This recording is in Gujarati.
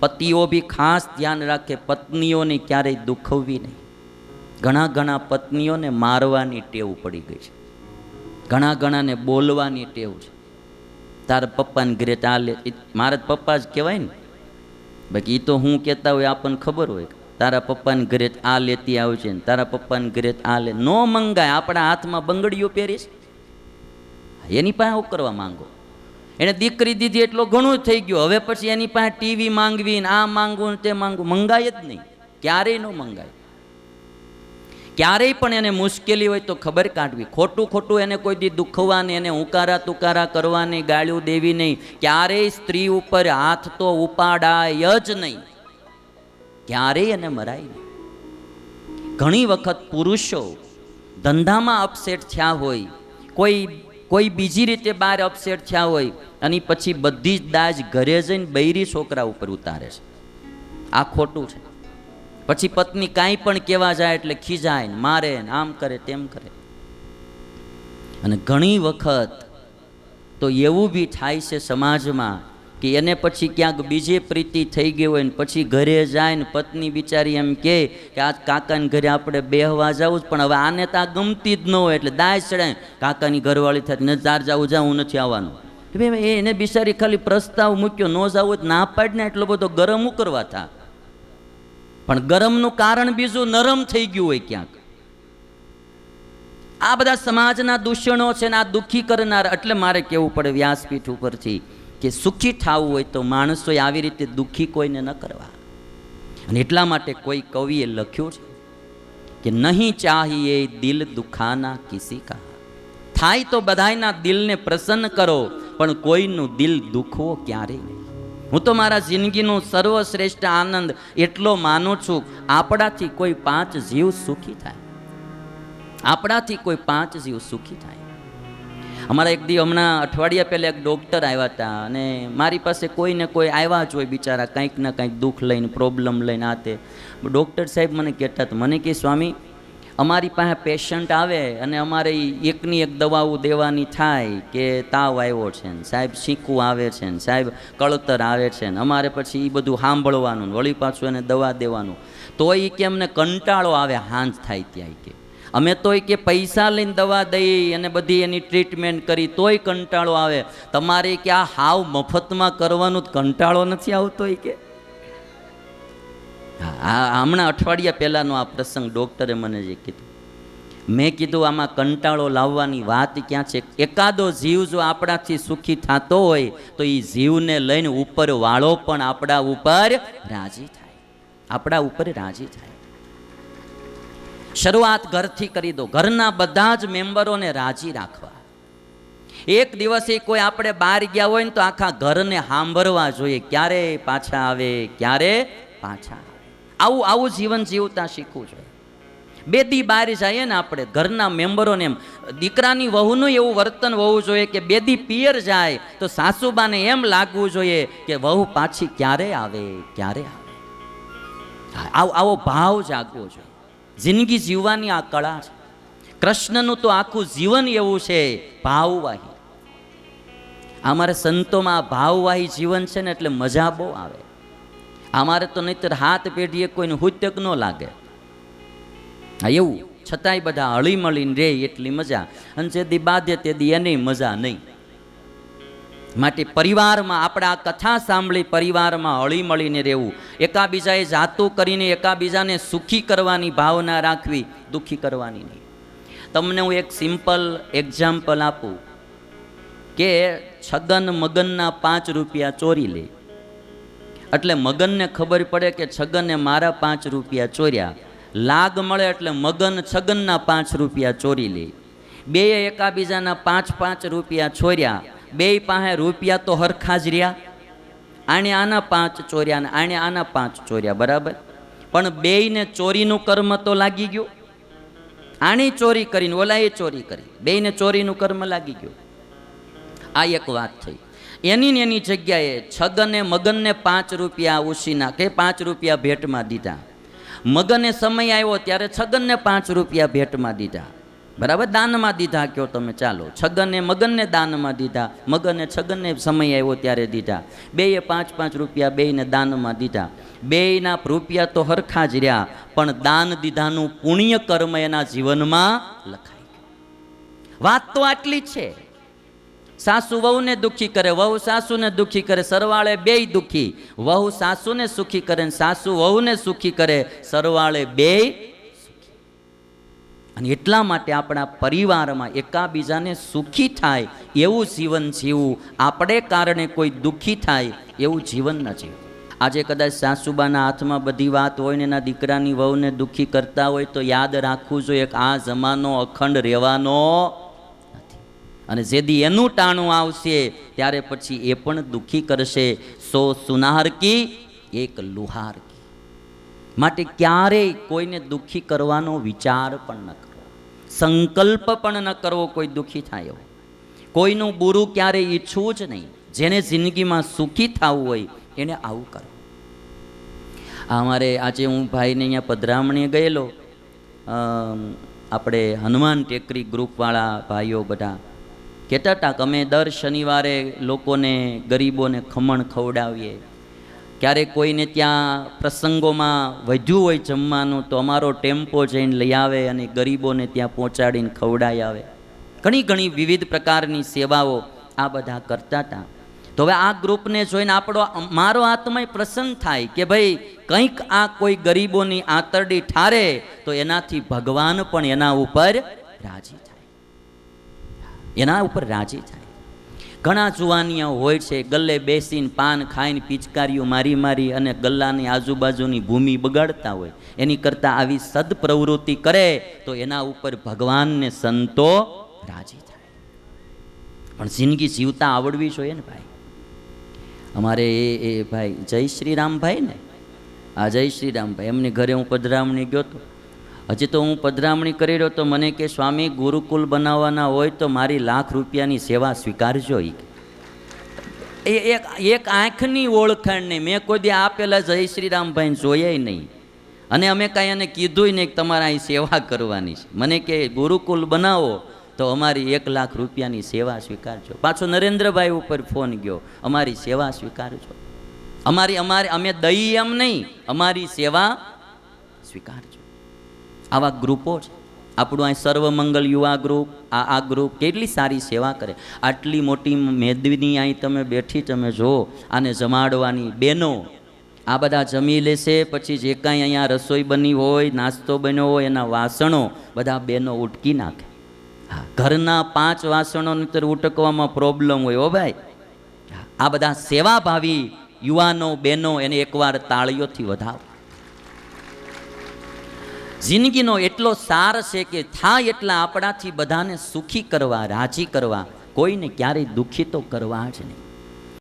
પતિઓ બી ખાસ ધ્યાન રાખે, પત્નીઓને ક્યારેય દુખવવી નહીં. ઘણા ઘણા પત્નીઓને મારવાની ટેવ પડી ગઈ છે. ઘણા ઘણાને બોલવાની ટેવ છે. તારા પપ્પાને ઘરે ચાલે મારા પપ્પા જ કહેવાય ને. બાકી એ તો હું કહેતા હોય, આપણને ખબર હોય. તારા પપ્પાને ઘરે આ લેતી આવશે ને, તારા પપ્પાને ઘરે આ લે. નો મંગાય, આપણા હાથમાં બંગડીઓ પહેરીશ એની પાસે આવું કરવા માંગો. એને દીકરી દીધી એટલો ઘણું થઈ ગયું. હવે પછી એની પાસે ટીવી માંગવી ને આ માંગવું તે માંગવું. મંગાય જ નહીં. ક્યારેય ન મંગાય. ક્યારેય પણ એને મુશ્કેલી હોય તો ખબર કાઢવી. ખોટું ખોટું એને કોઈ દી દુખવાની, એને ઉકારા તુકારા કરવાની, ગાળ્યું દેવી નહીં. ક્યારેય સ્ત્રી ઉપર હાથ તો ઉપાડાય જ નહીં. ક્યારેય એને મરાય નહીં. ઘણી વખત પુરુષો ધંધામાં અપસેટ થયા હોય, કોઈ કોઈ બીજી રીતે બહાર અપસેટ થયા હોય અને પછી બધી જ દાજ ઘરે જઈને બૈરી છોકરા ઉપર ઉતારે છે. આ ખોટું છે. પછી પત્ની કાંઈ પણ કહેવા જાય એટલે ખીજાય ને મારે ને આમ કરે તેમ કરે. અને ઘણી વખત તો એવું બી થાય છે સમાજમાં કે એને પછી ક્યાંક બીજે પ્રીતિ થઈ ગઈ હોય ને પછી ઘરે જાય ને પત્ની બિચારી એમ કે આજ કાકાને ઘરે આપણે બેહવા જવું પણ હવે આને તો આ ગમતી જ ન હોય એટલે દાય ચડાય. કાકાની ઘરવાળી થાય ને તાર જવું, જા, હું નથી આવવાનું. એને બિચારી ખાલી પ્રસ્તાવ મૂક્યો, ન જાવ ના પાડને એટલો બધો ગરમ કરવા થા. પણ ગરમનું કારણ બીજું નરમ થઈ ગયું હોય ક્યાંક. આ બધા સમાજના દૂષણો છે ને આ દુઃખી કરનાર, એટલે મારે કહેવું પડે વ્યાસપીઠ ઉપરથી કે સુખી થવું હોય તો માણસોએ આવી રીતે દુઃખી કોઈને ન કરવા. અને એટલા માટે કોઈ કવિએ લખ્યું છે કે નહીં ચાહીએ દિલ દુખાના કિસી કા. થાય તો બધાયના દિલને પ્રસન્ન કરો પણ કોઈનું દિલ દુખવો ક્યારેય નહીં હું તો મારા જિંદગીનો સર્વશ્રેષ્ઠ આનંદ એટલો માનું છું, આપણાથી કોઈ પાંચ જીવ સુખી થાય. આપણાથી કોઈ પાંચ જીવ સુખી થાય. અમારા એક દી હમણાં અઠવાડિયા પહેલાં એક ડૉક્ટર આવ્યા હતા અને મારી પાસે કોઈને કોઈ આવ્યા જ હોય બિચારા, કંઈક ને કંઈક દુઃખ લઈને, પ્રોબ્લેમ લઈને આ તે. ડૉક્ટર સાહેબ મને કહેતા હતા, મને કે સ્વામી અમારી પાસે પેશન્ટ આવે અને અમારે એકની એક દવાઓ દેવાની થાય કે તાવ આવ્યો છે ને, સાહેબ શીખવું આવે છે ને, સાહેબ કળતર આવે છે ને, અમારે પછી એ બધું સાંભળવાનું વળી પાછું એને દવા દેવાનું. તો એ કે અમને કંટાળો આવે, હાંજ થાય ત્યાં કે. અમે તોય કે પૈસા લઈને દવા દઈ અને બધી એની ટ્રીટમેન્ટ કરી, તોય કંટાળો આવે. તમારે કે આ હાવ મફતમાં કરવાનું જ કંટાળો નથી આવતો એ કે? હમણાં અઠવાડિયા પહેલાંનો આ પ્રસંગ ડૉક્ટરે મને જે કીધું. મેં કીધું, આમાં કંટાળો લાવવાની વાત ક્યાં છે? એકાદો જીવ જો આપણાથી સુખી થતો હોય, તો એ જીવને લઈને ઉપર વાળો પણ આપણા ઉપર રાજી થાય. આપણા ઉપર રાજી થાય. શરૂઆત ઘરથી કરી દો. ઘરના બધા જ મેમ્બરોને રાજી રાખવા. એક દિવસે કોઈ આપણે બહાર ગયા હોય ને તો આખા ઘરને સાંભળવા જોઈએ. ક્યારે પાછા આવે, ક્યારે પાછા આવે આવું જીવન જીવતા શીખવું જોઈએ. બે દી બહાર જઈએ ને આપણે ઘરના મેમ્બરોને એમ, દીકરાની વહુનું એવું વર્તન હોવું જોઈએ કે બે દી પિયર જાય તો સાસુબાને એમ લાગવું જોઈએ કે વહુ પાછી ક્યારે આવે ક્યારે આવે. આવો આવો ભાવ જાગવો જોઈએ. જિંદગી જીવવાની આ કળા છે. કૃષ્ણનું તો આખું જીવન એવું છે, ભાવવાહી. અમારે સંતોમાં આ ભાવવાહી જીવન છે ને એટલે મજા બહુ આવે. અમારે તો નહીતર હાથ પેઢીએ કોઈને હુત્યક ન લાગે. હા, એવું. છતાંય બધા હળી મળીને રહે એટલી મજા. અને જે દી બાધે તે દી એની મજા નહીં. માટે પરિવારમાં આપણે આ કથા સાંભળી પરિવારમાં હળી મળીને રહેવું. એકાબીજાએ જાતું કરીને એકાબીજાને સુખી કરવાની ભાવના રાખવી, દુઃખી કરવાની નહીં. તમને હું એક સિમ્પલ એક્ઝામ્પલ આપું કે છગન મગનના પાંચ રૂપિયા ચોરી લે. એટલે મગનને ખબર પડે કે છગને મારા પાંચ રૂપિયા ચોર્યા. લાગ મળે એટલે મગન છગનના પાંચ રૂપિયા ચોરી લે. બે એકાબીજાના પાંચ પાંચ રૂપિયા ચોર્યા. બે પાસે રૂપિયા તો હરખા જ રહ્યા. આણે આના પાંચ ચોર્યા ને આણે આના પાંચ ચોર્યા, બરાબર? પણ બેયને ચોરીનું કર્મ તો લાગી ગયું. આણી ચોરી કરીને ઓલાએ ચોરી કરી. બેયને ચોરીનું કર્મ લાગી ગયું. આ એક વાત થઈ. એની એની જગ્યાએ છગને મગનને પાંચ રૂપિયા ઉછીના કે પાંચ રૂપિયા ભેટમાં દીધા. મગને સમય આવ્યો ત્યારે છગનને પાંચ રૂપિયા ભેટમાં દીધા. બરાબર? દાનમાં દીધા કયો તમે, ચાલો. છગને મગનને દાનમાં દીધા. મગને છગનને સમય આવ્યો ત્યારે દીધા. બેએ પાંચ પાંચ રૂપિયા બેયને દાનમાં દીધા. બેયના રૂપિયા તો હરખા જ રહ્યા, પણ દાન દીધાનું પુણ્ય કર્મ એના જીવનમાં લખાય વાત તો આટલી છે. સાસુ વહુને દુઃખી કરે, વહુ સાસુને દુઃખી કરે, સરવાળે બેય દુઃખી. વહુ સાસુને સુખી કરે સાસુ વહુને સુખી કરે, સરવાળે બેય અને એટલા માટે આપણા પરિવારમાં એકાબીજાને સુખી થાય એવું જીવન જીવવું, આપણે કારણે કોઈ દુઃખી થાય એવું જીવન ન જીવવું. આજે કદાચ સાસુબાના હાથમાં બધી વાત હોય ને એના દીકરાની વહુને દુઃખી કરતા હોય તો યાદ રાખવું જોઈએ આ જમાનો અખંડ રહેવાનો નથી અને જેદી એનું ટાણું આવશે, ત્યારે પછી એ પણ દુઃખી કરશે. સો સુનાર કી, એક લુહાર કી. માટે ક્યારેય કોઈને દુઃખી કરવાનો વિચાર પણ ન કરવો સંકલ્પ પણ ન કરવો કોઈ દુઃખી થાય કોઈનું બુરું ક્યારેય ઈચ્છવું જ નહીં. જેને જિંદગીમાં સુખી થવું હોય, એને આવું કરો. અમારે આજે હું ભાઈને અહીંયા પધરામણીએ ગયેલો. આપણે હનુમાન ટેકરી ગ્રુપવાળા ભાઈઓ બધા. કહેતા હતા કે અમે દર શનિવારે લોકોને, ગરીબોને ખમણ ખવડાવીએ. ક્યારેક કોઈને ત્યાં પ્રસંગોમાં વધ્યું હોય જમવાનું, તો અમારો ટેમ્પો જઈને લઈ આવે અને ગરીબોને ત્યાં પહોંચાડીને ખવડાવી આવે. ઘણી ઘણી વિવિધ પ્રકારની સેવાઓ આ બધા કરતા હતા. તો હવે આ ગ્રુપને જોઈને આપણો મારો આત્મય પ્રસન્ન થાય કે ભાઈ, કંઈક આ કોઈ ગરીબોની આંતરડી ઠારે, તો એનાથી ભગવાન પણ એના ઉપર રાજી થાય. એના ઉપર રાજી થાય. ઘણા જુવાનિયા હોય છે, ગલ્લે બેસીને પાન ખાઈને પિચકારીઓ મારી મારી અને ગલ્લાની આજુબાજુની ભૂમિ બગાડતા હોય. એની કરતાં આવી સદપ્રવૃત્તિ કરે તો એના ઉપર ભગવાનને સંતો રાજી થાય. પણ જિંદગી જીવતા આવડવી જોઈએ ને ભાઈ? અમારે એ એ ભાઈ જય શ્રી રામભાઈ ને? આ જય શ્રી રામભાઈ એમની ઘરે હું પધરામણી ગયો તો હજી તો હું પધરામણી કરી રહ્યો તો મને કે, સ્વામી, ગુરુકુલ બનાવવાના હોય તો મારી લાખ રૂપિયાની સેવા સ્વીકારજો એ એક એક આંખની ઓળખાણ નહીં મેં કોઈ દી આપેલા જય શ્રી રામભાઈને જોયે નહીં. અને અમે કાંઈ એને કીધુંય નહીં કે તમારે અહીં સેવા કરવાની છે. મને કે, ગુરુકુલ બનાવો તો અમારી એક લાખ રૂપિયાની સેવા સ્વીકારજો. પાછો નરેન્દ્રભાઈ ઉપર ફોન ગયો, અમારી સેવા સ્વીકારજો. અમારી અમારી, અમે દઈ એમ નહીં, અમારી સેવા સ્વીકારજો. આવા ગ્રુપો છે. આપણું અહીં સર્વમંગલ યુવા ગ્રુપ, આ આ ગ્રુપ કેટલી સારી સેવા કરે. આટલી મોટી મેદવીની અહીં તમે બેઠી, તમે જુઓ, આને જમાડવાની બેનો. આ બધા જમી લેશે, પછી જે કાંઈ અહીંયા રસોઈ બની હોય, નાસ્તો બન્યો હોય, એના વાસણો બધા બેનો ઉટકી નાખે. હા, ઘરના પાંચ વાસણો નીતર ઉટકવામાં પ્રોબ્લેમ હોય હો ભાઈ. આ બધા સેવાભાવી યુવાનો બહેનો એને એકવાર તાળીઓથી વધાવો. જિંદગીનો એટલો સાર છે કે થાય એટલા આપણાથી બધાને સુખી કરવા, રાજી કરવા, કોઈને ક્યારેય દુઃખી તો કરવા જ નહીં.